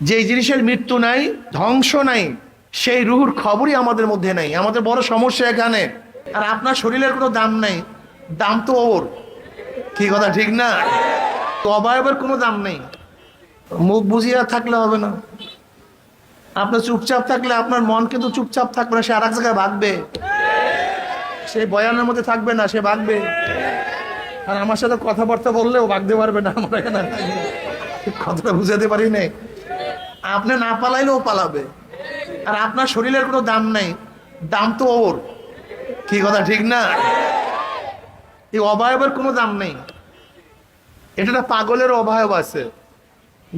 যেই জিনিসের মৃত্যু নাই, ধ্বংস নাই, সেই রুহুর খবরই আমাদের মধ্যে নাই। আমাদের বড় সমস্যা এখানে। আর আপনার শরীরের কোনো দাম নাই। দাম তো ওর। কি কথা, ঠিক না? অবয়বের কোনো দাম নেই। মুখ বুঝিয়ে থাকলে হবে না। আপনার চুপচাপ থাকলে আপনার মন কিন্তু চুপচাপ থাকবে না, সে আর এক জায়গায় ভাগবে। সে বয়ানের মধ্যে থাকবে না, সে ভাগবে। আর আমার সাথে কথাবার্তা বললেও ভাগতে পারবে না, আমার এখানে। কথাটা বুঝাতে পারি নাই। আপনি না পালাইলেও পালাবে। আর আপনার শরীরের কোনো দাম নাই। দাম তো ওর। কি কথা, ঠিক না? এই অবয়বের কোনো দাম নেই। এটা একটা পাগলের অবয়ব আছে।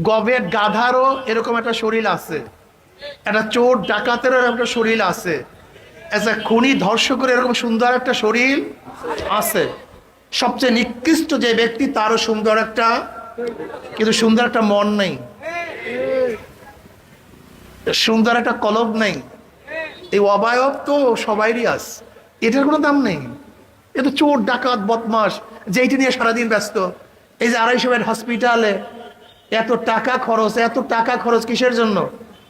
গবের গাধারও এরকম একটা শরীর আছে। একটা চোর, ডাকাতেরও একটা শরীর আছে। একটা খুনি ধর্ষকের এরকম সুন্দর একটা শরীর আছে। সবচেয়ে নিকৃষ্ট যে ব্যক্তি, তারও সুন্দর একটা কিন্তু সুন্দর একটা মন নেই। সুন্দর একটা কলব নেই। এই অবায়ব তো সবাইরই আস এটার কোনো দাম নেই। এ তো চোর, ডাকাত বদমাস যেইটি নিয়ে সারাদিন ব্যস্ত। এই যে আড়াইশো বেড হসপিটালে এত টাকা খরচ, এত টাকা খরচ কিসের জন্য?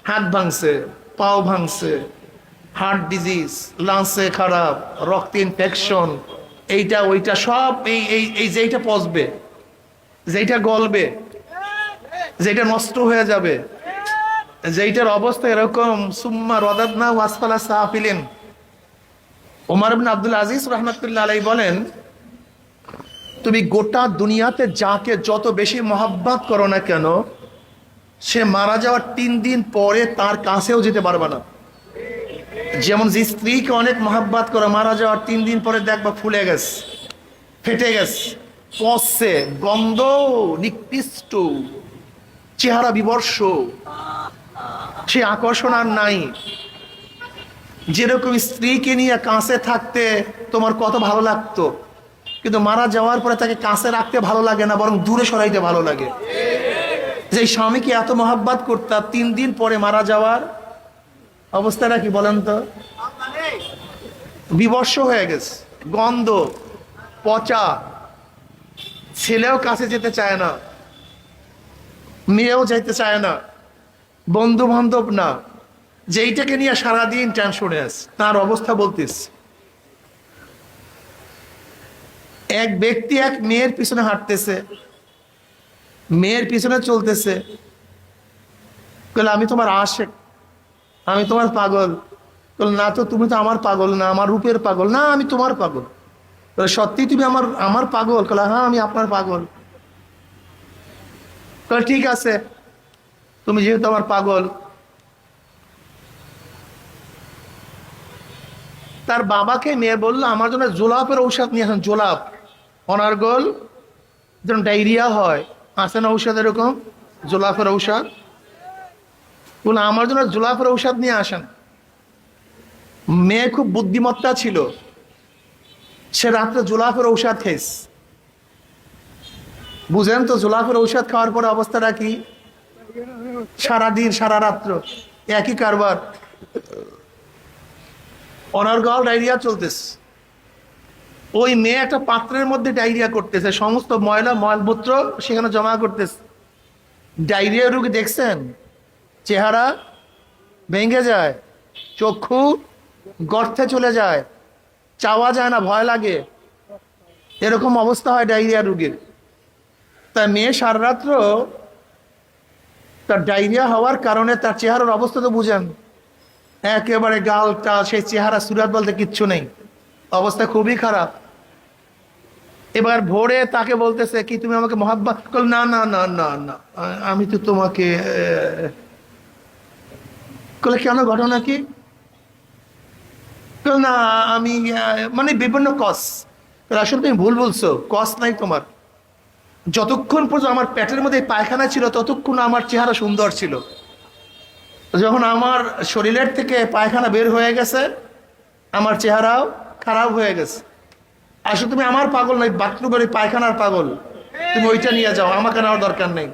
হাত ভাঙছে, পাও ভাঙছে, হার্ট ডিজিজ, লাংসে খারাপ, রক্ত ইনফেকশন এইটা, ওইটা, সব এই এই এই যেইটা পচবে যেইটা গলবে যেটা নষ্ট হয়ে যাবে যেইটার অবস্থা এরকম, সুম্মা রদাদনা ওয়াসফালা সাহাফিলেন ওমর আব্দুল আজিজ রহমতুল্লাহ আলাই বলেন, তুমি গোটা দুনিয়াতে যাকে যত বেশি মহাব্বাত করো না কেন, সে মারা যাওয়ার তিন দিন পরে তার কাছেও যেতে পারবে না। যেমন যে স্ত্রীকে অনেক মহাব্বাত করে, মারা যাওয়ার তিন দিন পরে দেখবা ফুলে গেছে, ফেটে গেছে, পচছে, গন্ধ, নিকৃষ্ট, চেহারা বিবর্ষ সে আকর্ষণ আর নাই। যেরকম স্ত্রীকে নিয়ে কাছে থাকতে তোমার কত ভালো লাগতো, কিন্তু মারা যাওয়ার পরে তাকে কাছে রাখতে ভালো লাগে না, বরং দূরে সরাইতে ভালো লাগে। যে স্বামীকে এত মহাব্বাত করতাম তিন দিন পরে মারা যাওয়ার অবস্থাটা কি বলেন তো? বিবর্ষ হয়ে গেছে, গন্ধ, পচা, ছেলেও কাছে যেতে চায় না, মেয়েও যাইতে চায় না। বন্ধু বান্ধব না। যেইটাকে নিয়ে সারাদিন টেনশনে আছে, তার অবস্থা বলতিস। এক ব্যক্তি এক মেয়ের পিছনে হাঁটতেছে। মেয়ের পিছনে চলতেছে। আমি তোমার আশেক। আমি তোমার পাগল। না তো, তুমি তো আমার পাগল না, আমার রূপের পাগল। না, আমি তোমার পাগল। সত্যি তুমি আমার আমার পাগল? হ্যাঁ আমি আপনার পাগল। ঠিক আছে। তুমি যেহেতু আমার পাগল, তার বাবাকে মেয়ে বলল, আমার জন্য জোলাপের ঔষধ নিয়ে আসেন, জোলাপ। অনার্গল যেন ডায়রিয়া হয়, আসে না ঔষধ এরকম? জোলাপের ঔষধ? বলে আমার জন্য জোলাপের ঔষধ নিয়ে আসেন। মেয়ে খুব বুদ্ধিমত্তা ছিল। সে রাত্রে জোলাপের ঔষধ খেয়েস বুঝেন তো, জোলাপের ঔষধ খাওয়ার পরে অবস্থাটা কি? সারাদিন, সারা রাত্র একই কারবার। অনার্গল ডায়রিয়া চলতেছে। ওই মেয়ে একটা পাত্রের মধ্যে ডায়রিয়া করতেছে, সমস্ত ময়লা মলমূত্র সেখানে জমা করতেছে। ডায়রিয়া রোগী দেখছেন? চেহারা ভেঙে যায়, চক্ষু গর্তে চলে যায়, চাওয়া যায় না, ভয় লাগে। এরকম অবস্থা হয় ডায়রিয়া রোগীর। তা মেয়ে সারা রাত্র তার ডায়রিয়া হওয়ার কারণে তার চেহারার অবস্থা তো বুঝেন। একেবারে গালটা সেই চেহারা, সুরাত বলতে কিচ্ছু নেই। অবস্থা খুবই খারাপ। এবার ভোরে তাকে বলতেছে কি, তুমি আমাকে মহাব্বাত কল, না না না না না, আমি তো তোমাকে কেন ঘটনা কি? না, আমি মানে বিভিন্ন কস আসলে তুমি ভুল বলছো। কস নাই তোমার। যতক্ষণ পর্যন্ত আমার পেটের মধ্যে পায়খানা ছিল, ততক্ষণ আমার চেহারা সুন্দর ছিল। যখন আমার শরীরের থেকে পায়খানা বের হয়ে গেছে, আমার চেহারাও খারাপ হয়ে গেছে। আসলে তুমি আমার পাগল নয়, বাথরুমের ওই পায়খানার পাগল। তুমি ওইটা নিয়ে যাও, আমাকে নেওয়ার দরকার নেই।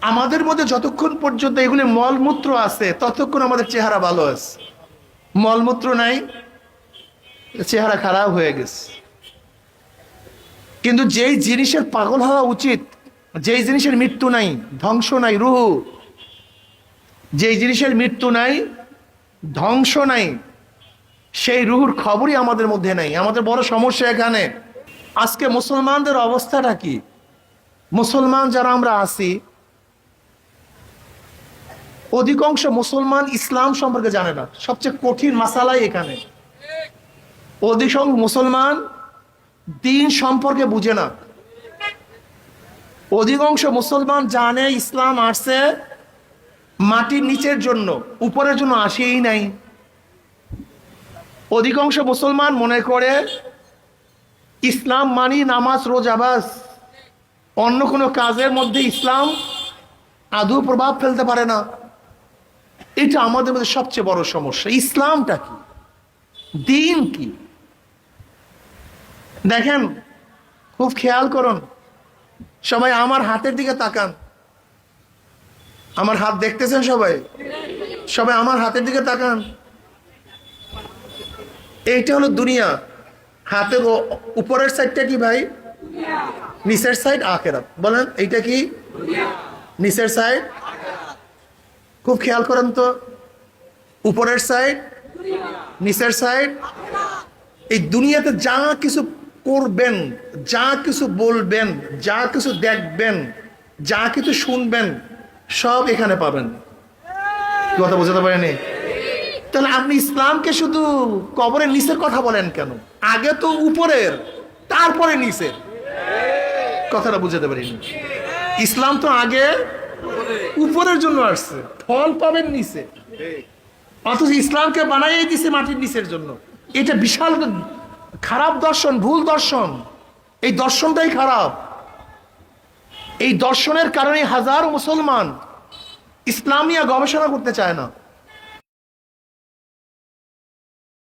আমাদের মধ্যে যতক্ষণ পর্যন্ত এগুলি মলমূত্র আছে, ততক্ষণ আমাদের চেহারা ভালো আছে। মলমূত্র নাই, চেহারা খারাপ হয়ে গেছে। কিন্তু যেই জিনিসের পাগল হওয়া উচিত, যেই জিনিসের মৃত্যু নাই, ধ্বংস নাই, রুহু। যেই জিনিসের মৃত্যু নাই, ধ্বংস নাই, সেই রুহুর খবরই আমাদের মধ্যে নেই। আমাদের বড় সমস্যা এখানে। আজকে মুসলমানদের অবস্থাটা কি? মুসলমান যারা আমরা আছি, অধিকাংশ মুসলমান ইসলাম সম্পর্কে জানে না। সবচেয়ে কঠিন মাসালাই এখানে। অধিকাংশ মুসলমান দিন সম্পর্কে বুঝে না। অধিকাংশ মুসলমান জানে ইসলাম আসছে মাটির নিচের জন্য, উপরের জন্য আসেই নাই। অধিকাংশ মুসলমান মনে করে ইসলাম মানি নামাজ, রোজ রোজাবাস অন্য কোনো কাজের মধ্যে ইসলাম আদৌ প্রভাব ফেলতে পারে না। এটা আমাদের মধ্যে সবচেয়ে বড় সমস্যা। ইসলামটা কি? দিন কি? দেখেন, খুব খেয়াল করুন। সবাই আমার হাতের দিকে তাকান। আমার হাত দেখতেছেন সবাই? সবাই আমার হাতের দিকে তাকান। এইটা হলো দুনিয়া। হাতের উপরের সাইডটা কি ভাই? নিচের সাইড আখেরাত। বলেন, এইটা কি? নিচের সাইড খুব খেয়াল করেন তো। উপরের সাইড নিচের সাইড এই দুনিয়াতে যা কিছু করবেন, যা কিছু বলবেন, যা কিছু দেখবেন, যা কিছু শুনবেন, সব এখানে পাবেন। কথা বোঝাতে পারেনি? তাহলে আপনি ইসলামকে শুধু কবরের নিচের কথা বলেন কেন? আগে তো উপরের, তারপরে নিচের। কথাটা বুঝাতে পারিনি। ইসলাম তো আগে উপরের জন্য আসছে, ফল পাবেন নিচে। অথচ ইসলামকে বানাই দিছে মাটির নিচের জন্য। এটা বিশাল খারাপ দর্শন, ভুল দর্শন, এই দর্শনটাই খারাপ। এই দর্শনের কারণে হাজার মুসলমান ইসলামিয়া গবেষণা করতে চায় না।